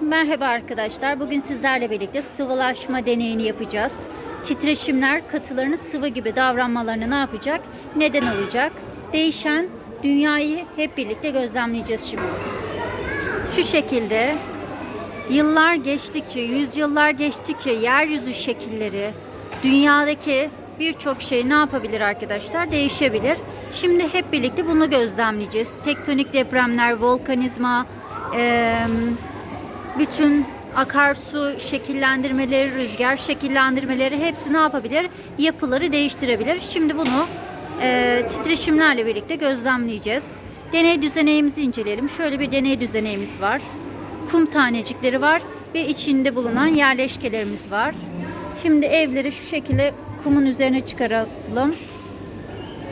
merhaba arkadaşlar. Bugün sizlerle birlikte sıvılaşma deneyini yapacağız. Titreşimler katılarının sıvı gibi davranmalarını ne yapacak? Neden olacak? Değişen dünyayı hep birlikte gözlemleyeceğiz şimdi. Şu şekilde yıllar geçtikçe, yüzyıllar geçtikçe yeryüzü şekilleri, dünyadaki birçok şey ne yapabilir arkadaşlar? Değişebilir. Şimdi hep birlikte bunu gözlemleyeceğiz. Tektonik depremler, volkanizma, eee, bütün akarsu şekillendirmeleri, rüzgar şekillendirmeleri hepsi ne yapabilir? Yapıları değiştirebilir. Şimdi bunu eee, titreşimlerle birlikte gözlemleyeceğiz. Deney düzeneğimizi inceleyelim. Şöyle bir deney düzeneğimiz var. Kum tanecikleri var ve içinde bulunan yerleşkelerimiz var. Şimdi evleri şu şekilde kumun üzerine çıkaralım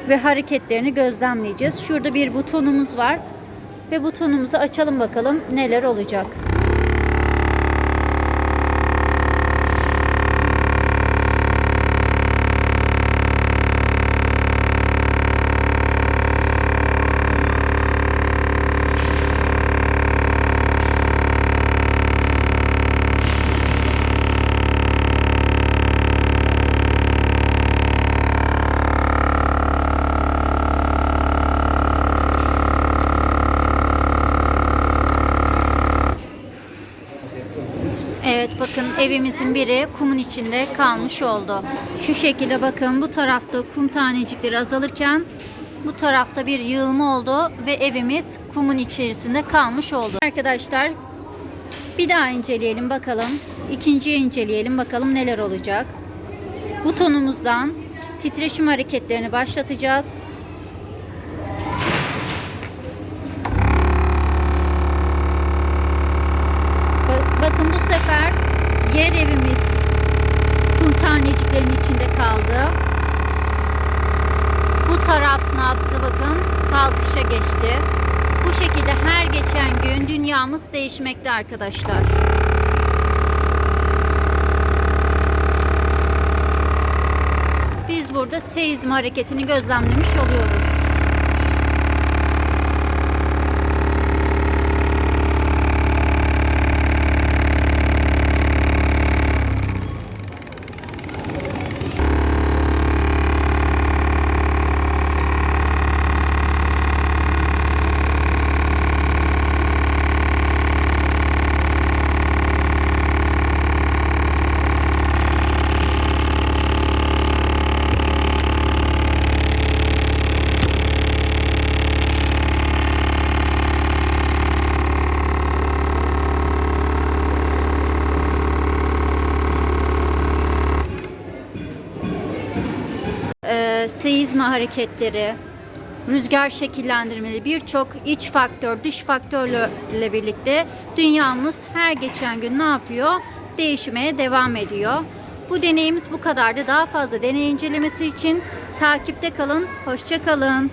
ve hareketlerini gözlemleyeceğiz. Şurada bir butonumuz var ve butonumuzu açalım bakalım neler olacak. Evet bakın evimizin biri kumun içinde kalmış oldu. Şu şekilde bakın bu tarafta kum tanecikleri azalırken bu tarafta bir yığılma oldu ve evimiz kumun içerisinde kalmış oldu. Arkadaşlar bir daha inceleyelim bakalım. İkinciyi inceleyelim bakalım neler olacak. Butonumuzdan titreşim hareketlerini başlatacağız. Ba- Bakın bu sefer yer evimiz kum taneciklerin içinde kaldı. Bu taraf ne yaptı bakın kalkışa geçti. Bu şekilde her geçen gün dünyamız değişmekte arkadaşlar. Biz burada seizm hareketini gözlemlemiş oluyoruz. E, seizma hareketleri, rüzgar şekillendirmeleri, birçok iç faktör, dış faktörle birlikte dünyamız her geçen gün ne yapıyor? Değişmeye devam ediyor. Bu deneyimiz bu kadardı. Daha fazla deney incelemesi için takipte kalın. Hoşça kalın.